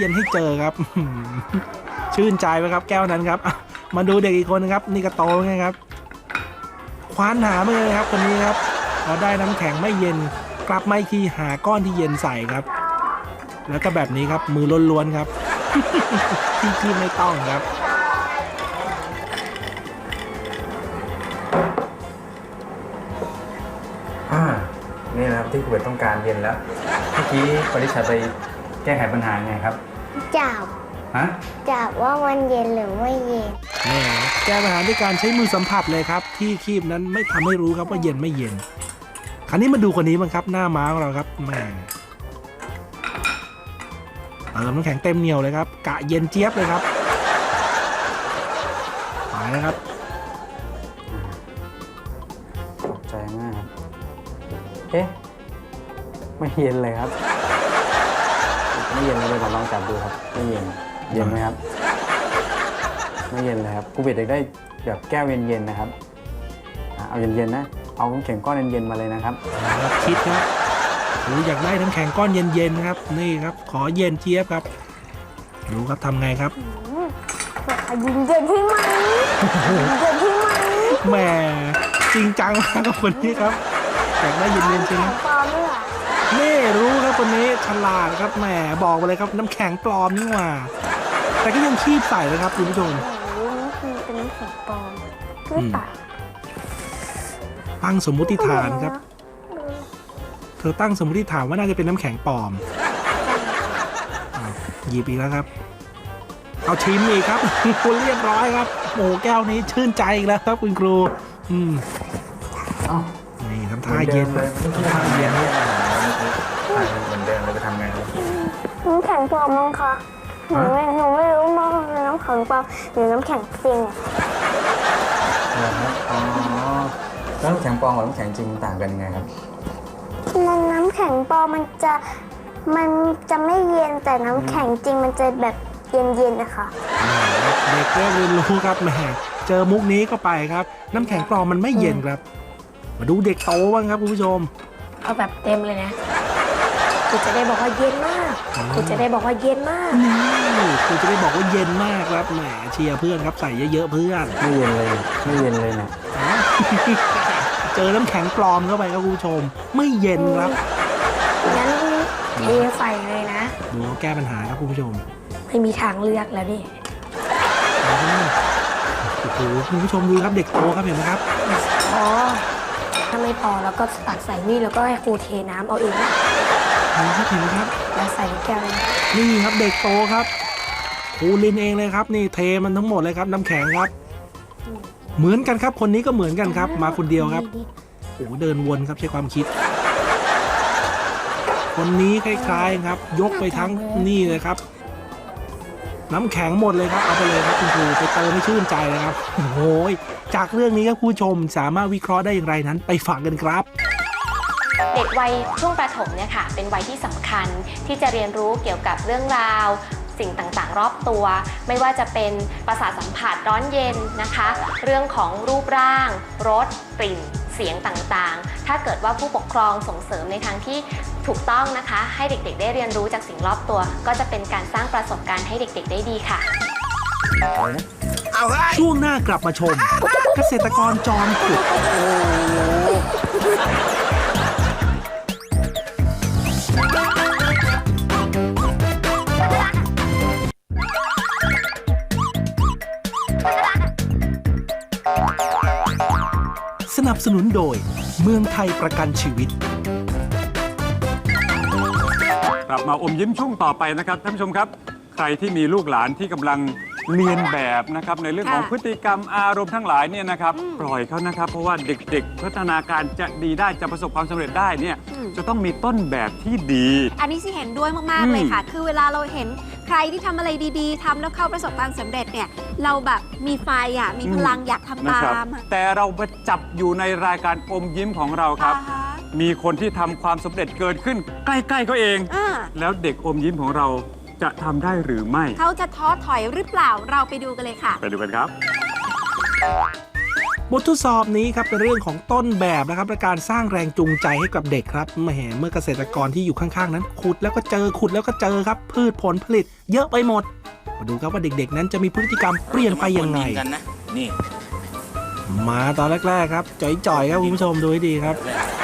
เย็นให้เจอครับ ชื่นใจไหมครับ แก้วนั้นครับมาดูเด็กอีกคนนึงครับ นี่ก็โตไงครับ คว้านหาไม่เลยครับคนนี้ครับพอได้น้ำแข็งไม่เย็น กลับไมาอีกทีหาก้อนที่เย็นใส่ครับ แล้วก็แบบนี้ครับ มือล้วนๆครับที่ที่ไม่ต้องครับ อ่า นี่นะครับที่คุณเบตต้องการเย็นแล้ว เมื่อกี้ปริชาไป แก้ไขปัญหาไงครับจับฮะจับว่ามันเย็นหรือไม่เย็นนี่แก้ปัญหาด้วยการใช้มือสัมผัสเลยครับ ที่คีบนั้นไม่ทำให้รู้ครับว่าเย็นไม่เย็น คราวนี้มาดูคนนี้บ้างครับหน้าม้าของเราครับแหม่เติมน้ำแข็งเต็มเหนียวเลยครับ กะเย็นเจี๊ยบเลยครับไปนะครับตกใจมากครับเอ๊ะไม่เย็นเลยครับ ไม่เย็นเลยลองจับดูครับ ไม่เย็น เย็นไหมครับ ไม่เย็นเลยครับกูเบิร์ตอยากได้แบบแก้วเย็นๆนะครับอะเอาเย็นๆนะ เอาน้ำแข็งก้อนเย็นๆมาเลยนะครับครับคิดครับหรืออยากได้น้ำแข็งก้อนเย็นๆนะครับ นี่ครับ ขอเย็นเจี๊ยบครับ ดูครับทำไงครับเย็นเย็นๆใช่ไหมเย็นเย็นๆใช่ไหมแหมจริงจังมากกับคนนี้ครับอยากได้เย็นๆใช่ไหมปลอมด้วยเหรอ นี่รู้ ครับคนนี้ฉลาดครับแหมบอกไปเลยครับน้ำแข็งปลอมนี่หว่า แต่ก็ยังคีบใส่เลยครับคุณผู้ชมโอ้โหนี่คือเป็นน้ำแข็งปลอมหรือเปล่าตั้งสมมุติฐานครับ เธอตั้งสมมุติฐานว่าน่าจะเป็นน้ำแข็งปลอมหยิบอีกแล้วครับ เอาชิมอีกครับคุณเรียบร้อยครับโอ้แก้วนี้ชื่นใจอีกแล้วครับคุณครู อืมเอานี่ทำท่าเย็นทำท่าเย็นเหมือนเดิมเลยไปทำไงครับน้ำแข็งปลอมมั้งคะหนูไม่หนูไม่รู้ว่ามันเป็นน้ำแข็งปลอมหรือน้ำแข็งจริงอะเหรอครับอ๋อแล้วน้ำแข็งปลอมกับน้ำแข็งจริงต่างกันยังไงครับมันน้ำแข็งปลอมมันจะมันจะไม่เย็นแต่น้ำแข็งจริงมันจะแบบเย็นๆนะคะ เด็กก็เรียนรู้ครับแหมเจอมุกนี้ก็ไปครับ น้ำแข็งปลอมมันไม่เย็นครับ มาดูเด็กโตบ้างครับคุณผู้ชม เอาแบบเต็มเลยนะ กูจะได้บอกว่าเย็นมากกูจะได้บอกว่าเย็นมากนี่คุณจะได้บอกว่าเย็นมากครับแหมเชียร์เพื่อนครับใส่เยอะๆเพื่อนไม่เย็นเลยไม่เย็นเลยเนี่ยเจอน้ำแข็งปลอมเข้าไปครับคุณผู้ชม ไม่เย็นครับงั้นเทใส่เลยนะดูเขาแก้ปัญหาครับคุณผู้ชม ไม่มีทางเลือกแล้วนี่โอ้โหคุณผู้ชมดูครับเด็กโตครับเห็นไหมครับพอถ้าไม่พอแล้วก็ตักใส่นี่แล้วก็ให้ครูเทน้ำเอาเองเห็นไหมครับเห็นไหมครับแล้วใส่แก้วเลยนี่ครับเด็กโตครับครูลินเองเลยครับนี่เทมันทั้งหมดเลยครับน้ำแข็งครับ เหมือนกันครับคนนี้ก็เหมือนกันครับ มาคนเดียวครับโอ้โหเดินวนครับใช้ความคิด คนนี้คล้ายๆครับ ยกไปทั้งนี่เลยครับ น้ำแข็งหมดเลยครับเอาไปเลยครับคุณครูไปเติมให้ชื่นใจเลยครับโอ้โหยจากเรื่องนี้ครับคุณผู้ชมสามารถวิเคราะห์ได้อย่างไรนั้น ไปฟังกันครับ เด็กวัยช่วงประถมเนี่ยค่ะเป็นวัยที่สำคัญที่จะเรียนรู้เกี่ยวกับเรื่องราวสิ่งต่างๆ รอบตัว ไม่ว่าจะเป็นประสาทสัมผัสร้อนเย็นนะคะ เรื่องของรูปร่าง รสกลิ่น เสียงต่างๆ ถ้าเกิดว่าผู้ปกครองส่งเสริมในทางที่ถูกต้องนะคะ ให้เด็กๆ ได้เรียนรู้จากสิ่งรอบตัว ก็จะเป็นการสร้างประสบการณ์ให้เด็กๆ ได้ดีค่ะ ช่วงหน้ากลับมาชม เกษตรกรจอมขุด สนุนโดย เมืองไทยประกันชีวิต กลับมาอมยิ้มช่วงต่อไปนะครับท่านผู้ชมครับ ใครที่มีลูกหลานที่กำลัง เรียนแบบนะครับในเรื่องของค่ะพฤติกรรมอารมณ์ทั้งหลายเนี่ยนะครับปล่อยเขานะครับ เพราะว่าเด็กๆ พัฒนาการจะดีได้จะประสบความสำเร็จได้เนี่ยจะต้องมีต้นแบบที่ดี อันนี้สิเห็นด้วยมากอืมๆเลยค่ะ คือเวลาเราเห็นใครที่ทำอะไรดีๆทำแล้วเข้าประสบความสำเร็จเนี่ยเราแบบมีไฟอะมีพลังอยากทำนะตาครับมอะแต่เรามาจับอยู่ในรายการอมยิ้มของเราครับอ่าฮะมีคนที่ทำความสำเร็จเกิดขึ้นใกล้ๆเขาเองอ่าแล้วเด็กอมยิ้มของเรา จะทำได้หรือไม่ เขาจะท้อถอยหรือเปล่าเราไปดูกันเลยค่ะ ไปดูกันครับปบททดสอบนี้ครับเป็นเรื่องของต้นแบบนะครับและการสร้างแรงจูงใจให้กับเด็กครับแหมเมื่อเกษตรกรที่อยู่ข้างๆ นั้นขุดแล้วก็เจอขุดแล้วก็เจอครับ พืชผลผลิต เยอะไปหมด มาดูครับว่าเด็กๆ นั้นจะมีพฤติกรรมเปลี่ยนไปยังไง กันนะ นี่มาตอนแรกๆครับจ่อยๆครับคุณผู้ชมดูให้ดีครับไม่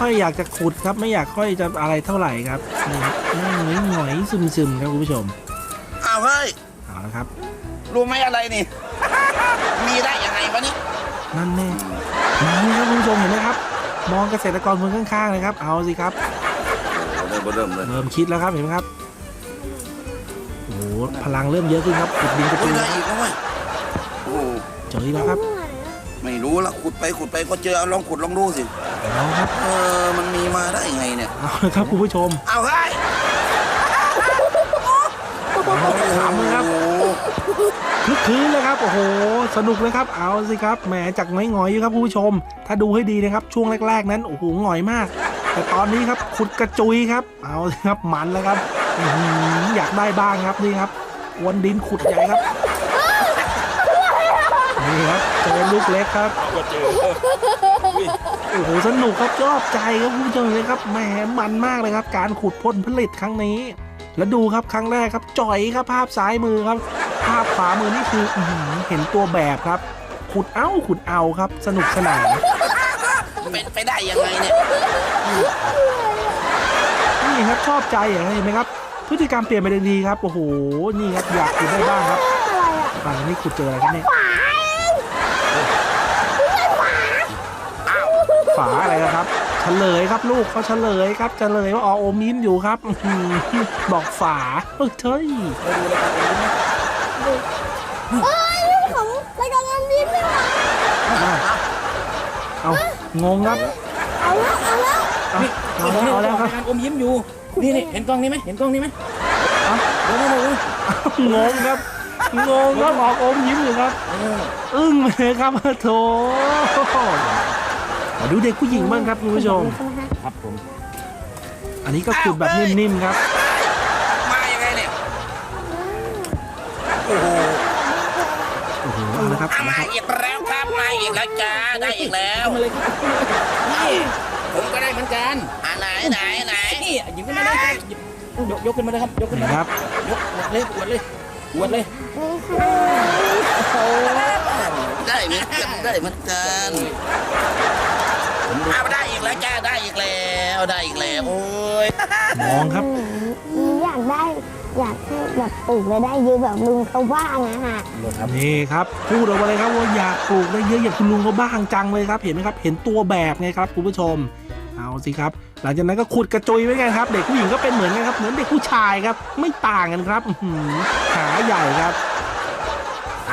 ค่อยอยากจะขุดครับ ไม่อยากค่อยจะอะไรเท่าไหร่ครับนี่ครับนั่งหงอยๆซึมๆครับคุณผู้ชมอ้าวเฮ้ยเอาละครับ รู้ไหมอะไรนี่ มีได้ยังไงวะนี่นั่นแน่มานี่ครับคุณผู้ชมเห็นไหมครับ มองเกษตรกรคนข้างๆเลยครับ เอาสิครับโอ้เริ่มเริ่มเลยเริ่มคิดแล้วครับเห็นไหมครับโอ้โหพลังเริ่มเยอะขึ้นครับขุดดินกระโอ้จุยยได้อีกแล้วเว้ยโอ้เจออีกแล้วครับ ไม่รู้ละขุดไปขุดไปก็เจอเอาลองขุดลองดูสิเอาครับเออมันมีมาได้ยังไงเนี่ย เอาเลยครับคุณผู้ชมเอาเฮ้ยถามเลยครับโอ้โหคึกคืนเลยครับโอ้โหสนุกเลยครับเอาสิครับแหมจากหงอยๆอยู่ครับคุณผู้ชม ถ้าดูให้ดีนะครับช่วงแรก ๆ นั้นโอ้โหหงอยมาก แต่ตอนนี้ครับขุดกระจุยครับ เอาสิครับมันแล้วครับอื้อหืออยากได้บ้างครับนี่ครับวนดินขุดใหญ่ครับนี่ครับเจอลู กเล็กครับโอ้โหสนุกครับชอบใจครับคุณผู้ชมเลยครับแหมมันมากเลยครับ การขุดผลผลิตครั้งนี้ แล้วดูครับครั้งแรกครับจ่อยครับภาพซ้ายมือครับ ภาพขวามือนี่คืออื้อหือเห็นตัวแบบครับ ขุดเอาขุดเอาครับ สนุกสนานเป็นไปได้ยังไงเนี่ยนี่ครับชอบใจอย่างเห็นไหมครับ พฤติกรรมเปลี่ยนไปทันทีครับโอ้โหนี่ครับอยากขุดได้บ้างครับฝั่งนี้ขุดเจออะไรครับเนี่ยาอะไรนะครับเฉลยครับลูกเขาเฉลยครับเฉลยว่าอ๋อโอมยิ้มอยู่ครับอื้อหือบอกฝาเออเฮ้ยของรายการอมยิ้มเลยว่ะอะเอางงครับเอาแล้วเอาแล้วเอาเอาแล้วเอาแล้วครับการอมยิ้มอยู่นี่นี่เห็นกล้องนี้ไหมเห็นกล้องนี้ไหมเอ้าเดี๋ยวเดี๋ยวเดี๋ยวงงครับงงครับออกอมยิ้มอยู่ครับ อึ้งเลยครับโถ มาดูเด็กผู้หญิงบ้างครับคุณผู้ชม ครับผม อันนี้ก็ขุดแบบนิ่มๆครับ มายังไงเนี่ย โอ้โหโอ้โหเอาละครับเอามาละครับอีกแล้วครับมาอีกแล้วจ้าได้อีกแล้วมาเลยครับนี่ผมก็ได้เหมือนกันอ่าไหนไหนไหนนี่หยิบขึ้นมาเลยหยิบยกยกขึ้นมาเลยครับยกขึ้นนี่มาครับ ยกเลยอวดเลยอวดเลย ได้เหมือนกันได้เหมือนกันเอาได้อีกแล้วจ้าได้อีกแล้วได้อีกแล้วโอ้ยมองครับ อยากได้อยากให้แบบปลูกแล้วได้เยอะแบบลุงเขาว่านะฮะนี่ครับพูดออกมาเลยครับว่าอยากปลูกได้เยอะอย่างคุณลุงเขาบ้างจังเลยครับ เห็นไหมครับ เห็นตัวแบบไงครับคุณผู้ชม เอาสิครับ หลังจากนั้นก็ขุดกระจุยไว้ไงครับ เด็กผู้หญิงก็เป็นเหมือนกันครับเหมือนเด็กผู้ชายครับ ไม่ต่างกันครับอื้อหือขาใหญ่ครับ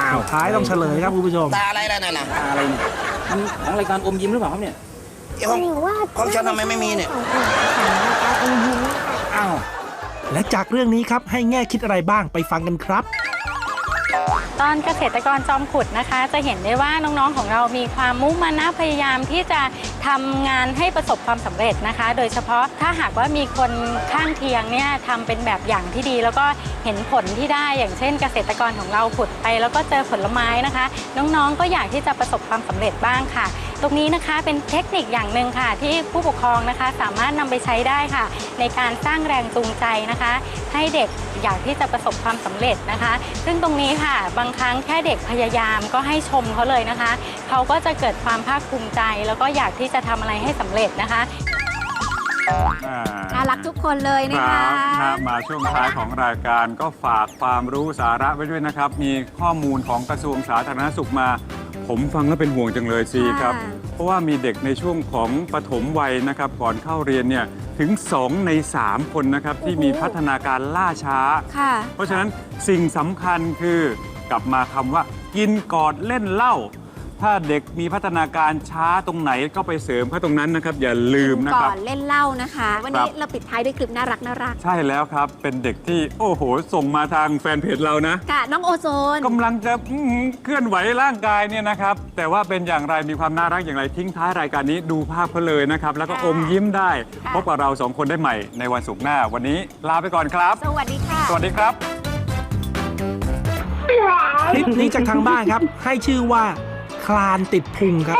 อ้าวท้ายต้องเฉลยครับคุณผู้ชม ตาอะไรล่ะนั่นน่ะตาอะไรเนี่ยมันของรายการอมยิ้มหรือเปล่าครับเนี่ยไอ้ห้องหนูว่าของฉันทำไมไม่มีเนี่ย ของของรายการอมยิ้มอะค่ะ อ้าว และจากเรื่องนี้ครับให้แง่คิดอะไรบ้างไปฟังกันครับ ตอนเกษตรกรจอมขุดนะคะ จะเห็นได้ว่าน้องๆของเรามีความมุ่งมั่นนะพยายามที่จะ ทำงานให้ประสบความสำเร็จนะคะ โดยเฉพาะถ้าหากว่ามีคนข้างเคียงเนี่ยทำเป็นแบบอย่างที่ดี แล้วก็เห็นผลที่ได้อย่างเช่น เกษตรกรของเราขุดไป แล้วก็เจอผลไม้นะคะ น้องๆก็อยากที่จะประสบความสำเร็จบ้างค่ะ ตรงนี้นะคะเป็นเทคนิคอย่างหนึ่งค่ะ ที่ผู้ปกครองนะคะสามารถนำไปใช้ได้ค่ะ ในการสร้างแรงจูงใจนะคะ ให้เด็กอยากที่จะประสบความสำเร็จนะคะ ซึ่งตรงนี้ค่ะบางครั้งแค่เด็กพยายามก็ให้ชมเขาเลยนะคะ เขาก็จะเกิดความภาคภูมิใจ แล้วก็อยากที่จะทำอะไรให้สำเร็จนะคะ อ่าน่ารักทุกคนเลยนะคคะรับครับมาช่วงท้ายของรายการก็ฝากความรู้สาระไว้ด้วยนะครับ มีข้อมูลของกระทรวงสาธารณสุขมา ผมฟังแล้วเป็นห่วงจังเลยซีครับ ค่ะ เพราะว่ามีเด็กในช่วงของปฐมวัยนะครับ ก่อนเข้าเรียนเนี่ยถึง 2 ใน 3 คนนะครับ ที่มีพัฒนาการล่าช้า ค่ะ เพราะฉะนั้นสิ่งสำคัญคือกลับมาคำว่ากินกอดเล่นเหล้า ถ้าเด็กมีพัฒนาการช้าตรงไหนก็ไปเสริมเขาตรงนั้นนะครับ อย่าลืมนะคก่รัอบนเล่นเหล้านะคะ วันนี้ครับ เราปิดท้ายด้วยคลิปน่ารักน่ารักใช่แล้วครับ เป็นเด็กที่โอ้โห ส่งมาทางแฟนเพจเรานะ ค่ะน้องโอโซน กำลังจะอื้อหือเคลื่อนไหวร่างกายเนี่ยนะครับ แต่ว่าเป็นอย่างไรมีความน่ารักอย่างไรทิ้งท้ายรายการนี้ดูภาพเขาเลยนะครับ แล้วก็ค่ะอมยิ้มได้ ค่ะ พบกับเราสองคนได้ใหม่ในวันศุกร์หน้า วันนี้ลาไปก่อนครับ สวัสดีค่ะ สวัสดีครับ คลิปนี้จากทางบ้านครับ ให้ชื่อว่า คลานติดพุงครับ